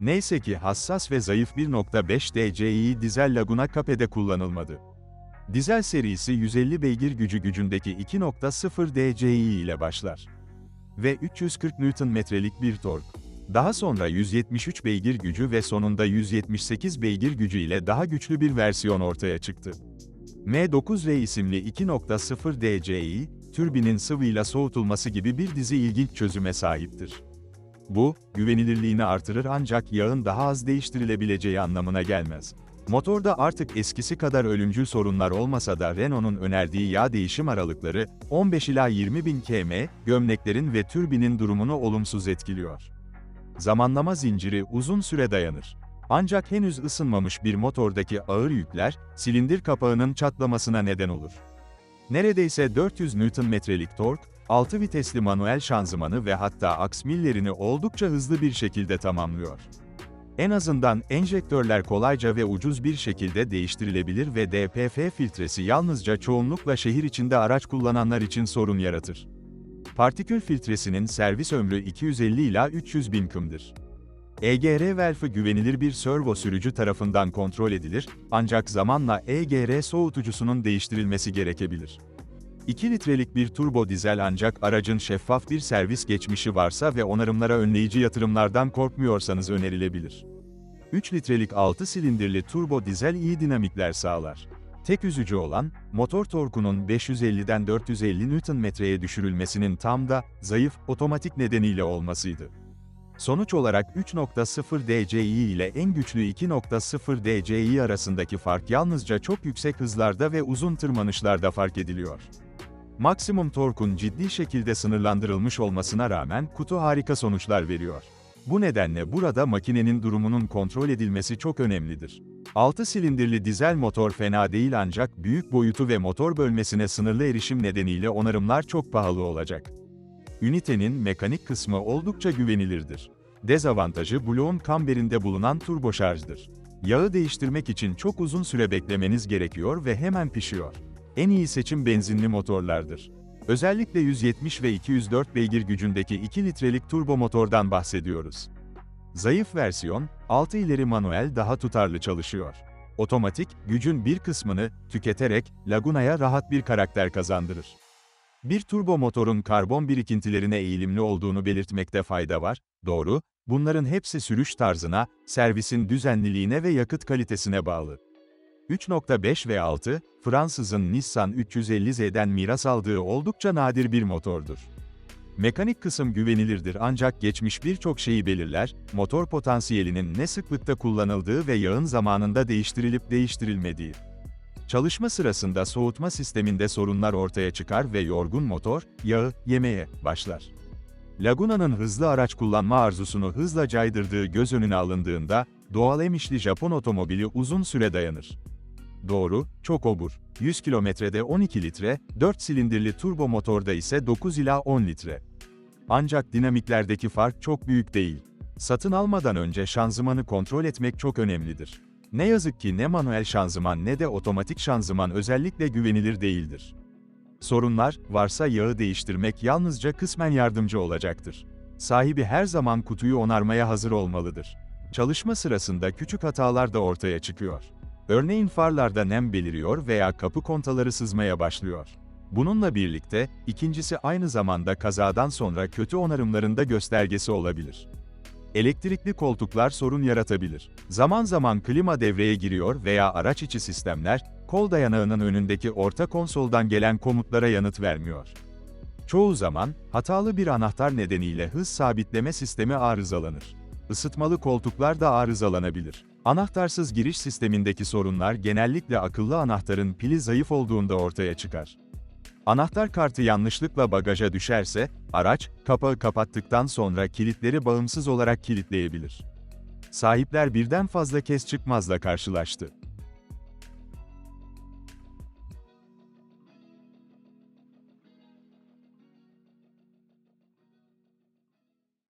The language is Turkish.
Neyse ki hassas ve zayıf 1.5 DCI dizel Laguna Cape'de kullanılmadı. Dizel serisi 150 beygir gücü gücündeki 2.0 DCI ile başlar. Ve 340 Nm'lik bir tork. Daha sonra 173 beygir gücü ve sonunda 178 beygir gücü ile daha güçlü bir versiyon ortaya çıktı. M9R isimli 2.0 DCI, türbinin sıvıyla soğutulması gibi bir dizi ilginç çözüme sahiptir. Bu, güvenilirliğini artırır ancak yağın daha az değiştirilebileceği anlamına gelmez. Motorda artık eskisi kadar ölümcül sorunlar olmasa da Renault'un önerdiği yağ değişim aralıkları, 15 ila 20 bin km, gömleklerin ve türbinin durumunu olumsuz etkiliyor. Zamanlama zinciri uzun süre dayanır. Ancak henüz ısınmamış bir motordaki ağır yükler, silindir kapağının çatlamasına neden olur. Neredeyse 400 Nm'lik tork, 6 vitesli manuel şanzımanı ve hatta aks millerini oldukça hızlı bir şekilde tamamlıyor. En azından enjektörler kolayca ve ucuz bir şekilde değiştirilebilir ve DPF filtresi yalnızca çoğunlukla şehir içinde araç kullananlar için sorun yaratır. Partikül filtresinin servis ömrü 250 ila 300 bin kımdır. EGR valfı güvenilir bir servo sürücü tarafından kontrol edilir, ancak zamanla EGR soğutucusunun değiştirilmesi gerekebilir. 2 litrelik bir turbo dizel ancak aracın şeffaf bir servis geçmişi varsa ve onarımlara önleyici yatırımlardan korkmuyorsanız önerilebilir. 3 litrelik 6 silindirli turbo dizel iyi dinamikler sağlar. Tek üzücü olan, motor torkunun 550'den 450 Nm'ye düşürülmesinin tam da, zayıf, otomatik nedeniyle olmasıydı. Sonuç olarak 3.0 DCI ile en güçlü 2.0 DCI arasındaki fark yalnızca çok yüksek hızlarda ve uzun tırmanışlarda fark ediliyor. Maksimum torkun ciddi şekilde sınırlandırılmış olmasına rağmen kutu harika sonuçlar veriyor. Bu nedenle burada makinenin durumunun kontrol edilmesi çok önemlidir. 6 silindirli dizel motor fena değil ancak büyük boyutu ve motor bölmesine sınırlı erişim nedeniyle onarımlar çok pahalı olacak. Ünitenin mekanik kısmı oldukça güvenilirdir. Dezavantajı bloğun kamberinde bulunan turbo şarjdır. Yağı değiştirmek için çok uzun süre beklemeniz gerekiyor ve hemen pişiyor. En iyi seçim benzinli motorlardır. Özellikle 170 ve 204 beygir gücündeki 2 litrelik turbo motordan bahsediyoruz. Zayıf versiyon, 6 ileri manuel daha tutarlı çalışıyor. Otomatik, gücün bir kısmını tüketerek Laguna'ya rahat bir karakter kazandırır. Bir turbo motorun karbon birikintilerine eğilimli olduğunu belirtmekte fayda var, doğru, bunların hepsi sürüş tarzına, servisin düzenliliğine ve yakıt kalitesine bağlı. 3.5 ve 6, Fransızın Nissan 350Z'den miras aldığı oldukça nadir bir motordur. Mekanik kısım güvenilirdir ancak geçmiş birçok şeyi belirler, motor potansiyelinin ne sıklıkta kullanıldığı ve yağın zamanında değiştirilip değiştirilmediği. Çalışma sırasında soğutma sisteminde sorunlar ortaya çıkar ve yorgun motor, yağı yemeye başlar. Laguna'nın hızlı araç kullanma arzusunu hızla caydırdığı göz önüne alındığında, doğal emişli Japon otomobili uzun süre dayanır. Doğru, çok obur. 100 kilometrede 12 litre, 4 silindirli turbo motorda ise 9 ila 10 litre. Ancak dinamiklerdeki fark çok büyük değil. Satın almadan önce şanzımanı kontrol etmek çok önemlidir. Ne yazık ki ne manuel şanzıman ne de otomatik şanzıman özellikle güvenilir değildir. Sorunlar, varsa yağı değiştirmek yalnızca kısmen yardımcı olacaktır. Sahibi her zaman kutuyu onarmaya hazır olmalıdır. Çalışma sırasında küçük hatalar da ortaya çıkıyor. Örneğin farlarda nem beliriyor veya kapı kontaları sızmaya başlıyor. Bununla birlikte, ikincisi aynı zamanda kazadan sonra kötü onarımlarında göstergesi olabilir. Elektrikli koltuklar sorun yaratabilir. Zaman zaman klima devreye giriyor veya araç içi sistemler, kol dayanağının önündeki orta konsoldan gelen komutlara yanıt vermiyor. Çoğu zaman, hatalı bir anahtar nedeniyle hız sabitleme sistemi arızalanır. Isıtmalı koltuklar da arızalanabilir. Anahtarsız giriş sistemindeki sorunlar genellikle akıllı anahtarın pili zayıf olduğunda ortaya çıkar. Anahtar kartı yanlışlıkla bagaja düşerse, araç, kapağı kapattıktan sonra kilitleri bağımsız olarak kilitleyebilir. Sahipler birden fazla kez çıkmazla karşılaştı.